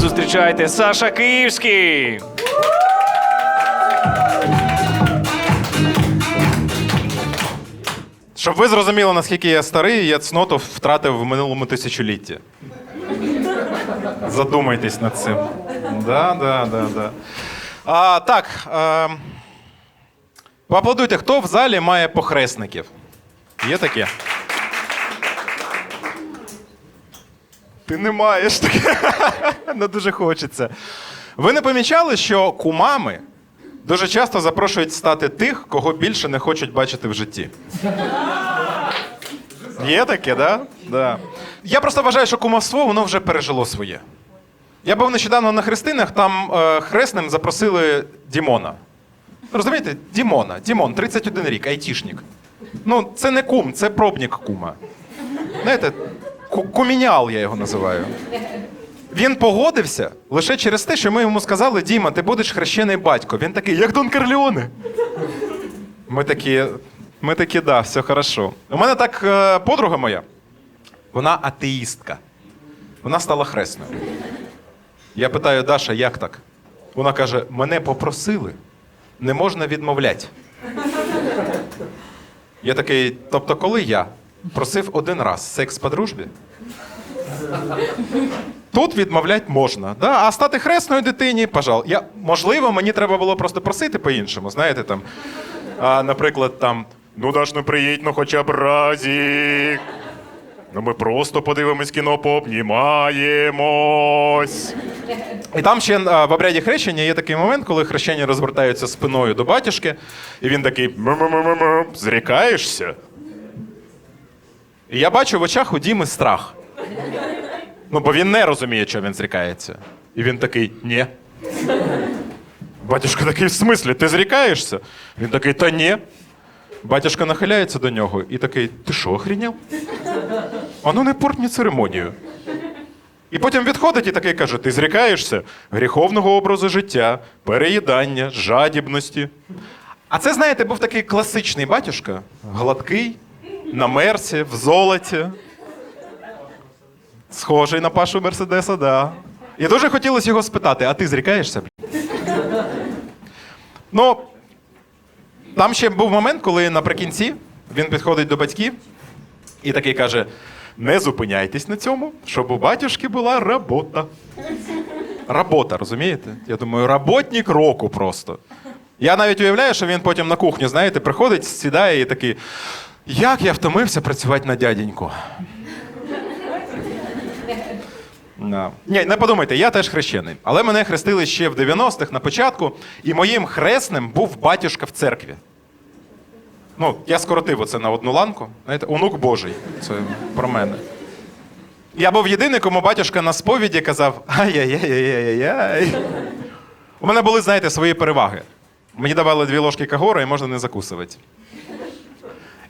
Зустрічайте Саша Київський. Щоб ви зрозуміли, наскільки я старий, я цноту втратив в минулому тисячолітті. Задумайтесь над цим. Да, да, да, да. А, так. А, поаплодуйте, хто в залі має похресників? Є таке? Ти не маєш таке. Не дуже хочеться. Ви не помічали, що кумами дуже часто запрошують стати тих, кого більше не хочуть бачити в житті. Є таке, да? Да. Я просто вважаю, що кумовство воно вже пережило своє. Я був нещодавно на хрестинах, там е, хресним запросили Дімона. Розумієте? Дімона. Дімон, 31 рік, айтішник. Ну, це не кум, це пробник кума. Знаєте, кумінял я його називаю. Він погодився лише через те, що ми йому сказали: Діма, ти будеш хрещений батько. Він такий, як Дон Карліоне. Ми такі, ми такі, да, все хорошо. У мене так е, подруга моя, вона атеїстка. Вона стала хресною. Я питаю, Даша, як так? Вона каже: мене попросили, не можна відмовляти. Я такий, тобто, коли я просив один раз секс по дружбі, Тут відмовляти можна. Да? А стати хресною дитині, пожалуй. Я, можливо, мені треба було просто просити по-іншому. Знаєте, там, а, наприклад, там, ну Даш, ну приїдь, ну хоча б разік. Ну ми просто подивимось кіно, пообнімаємось. І там ще а, в обряді хрещення є такий момент, коли хрещення розвертаються спиною до батюшки, і він такий «М-м-м-м-м, зрікаєшся. І я бачу в очах у Діми страх. Ну, бо він не розуміє, що він зрікається. І він такий, ні. Батюшка такий, в смислі, ти зрікаєшся? Він такий, та ні. Батюшка нахиляється до нього і такий, ти що, охріняв? А ну не порт мені церемонію. І потім відходить і такий каже: ти зрікаєшся гріховного образу життя, переїдання, жадібності. А це, знаєте, був такий класичний батюшка, гладкий, на мерсі, в золоті. Схожий на Пашу Мерседеса, да. І дуже хотілося його спитати: а ти зрікаєшся? Ну, там ще був момент, коли наприкінці він підходить до батьків і такий каже: не зупиняйтесь на цьому, щоб у батюшки була робота. Робота, розумієте? Я думаю, роботник року просто. Я навіть уявляю, що він потім на кухню, знаєте, приходить, сідає і такий. Як я втомився працювати на дяденьку. Да. Ні, не подумайте, я теж хрещений. Але мене хрестили ще в 90-х на початку, і моїм хресним був батюшка в церкві. Ну, я скоротив оце на одну ланку. Знаєте, онук Божий. Це про мене. Я був єдиний, кому батюшка на сповіді казав: ай-яй-яй-яй-яй. У мене були, знаєте, свої переваги. Мені давали дві ложки кагора і можна не закусувати.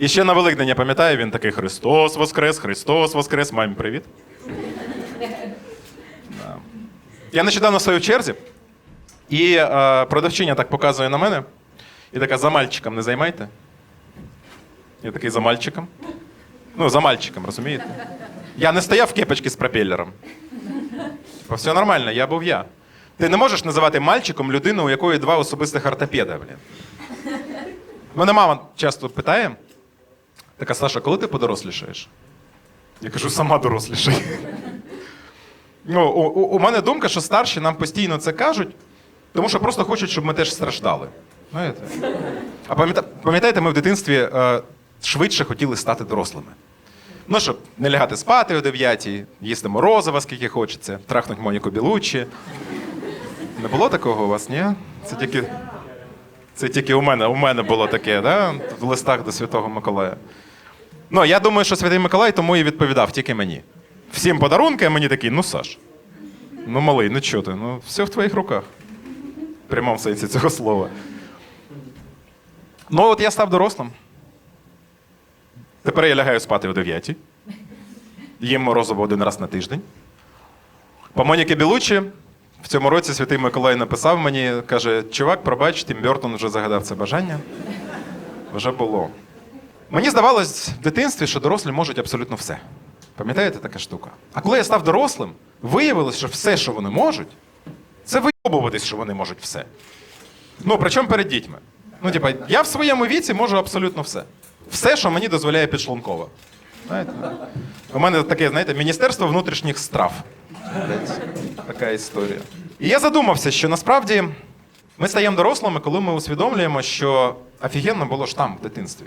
І ще на Великдень, я пам'ятаю, він такий Христос Воскрес, Христос Воскрес, мамі привіт. Я нещодавно стою в черзі, і е, продавчиня так показує на мене, і така за мальчиком не займайте. Я такий за мальчиком. Ну, за мальчиком, розумієте? Я не стояв в кепочці з пропелером. Типа, все нормально, я був я. Ти не можеш називати мальчиком людину, у якої два особистих ортопеда, блін. Мене мама часто питає: така, Саша, коли ти подорослішаєш? Я кажу, сама дорослішай. Ну, у, у, мене думка, що старші нам постійно це кажуть, тому що просто хочуть, щоб ми теж страждали. Знаєте? А пам'ята- пам'ятаєте, ми в дитинстві е, швидше хотіли стати дорослими. Ну, щоб не лягати спати о 9, їсти морозиво, скільки хочеться, трахнуть Моніку Білуччі. Не було такого у вас, ні? Це тільки, це тільки у мене, у мене було таке, да? в листах до Святого Миколая. Ну, я думаю, що Святий Миколай тому і відповідав тільки мені. Всім подарунки, а мені такий, ну Саш, ну малий, ну чого ти? Ну, все в твоїх руках. В прямому сенсі цього слова. Ну, от я став дорослим. Тепер я лягаю спати о 9. Їм морозиво один раз на тиждень. По Моніки Білучі в цьому році Святий Миколай написав мені, каже: чувак, пробач, Тім Бертон вже загадав це бажання. Вже було. Мені здавалось в дитинстві, що дорослі можуть абсолютно все. Пам'ятаєте така штука? А коли я став дорослим, виявилось, що все, що вони можуть, це вийобуватись, що вони можуть все. Ну, причому перед дітьми. Ну, типа, я в своєму віці можу абсолютно все. Все, що мені дозволяє підшлункова. У мене таке, знаєте, Міністерство внутрішніх страв. Така історія. І я задумався, що насправді ми стаємо дорослими, коли ми усвідомлюємо, що офігенно було ж там в дитинстві.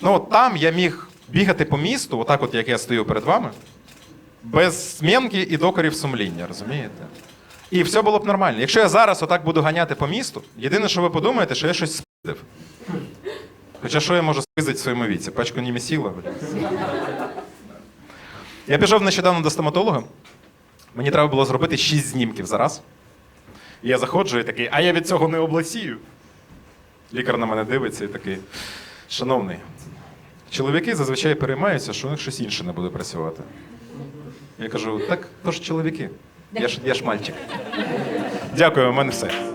Ну, от там я міг бігати по місту, отак, от як я стою перед вами, без змінки і докорів сумління, розумієте? І все було б нормально. Якщо я зараз отак буду ганяти по місту, єдине, що ви подумаєте, що я щось спиздив. Хоча що я можу спиздити в своєму віці? Пачку німесіла, блядь. Я пішов нещодавно до стоматолога. Мені треба було зробити 6 знімків за раз. І я заходжу і такий, а я від цього не обласію. Лікар на мене дивиться і такий. Шановний, чоловіки зазвичай переймаються, що у них щось інше не буде працювати. Я кажу, так то ж чоловіки. Я ж, я ж мальчик. Дякую, у мене все.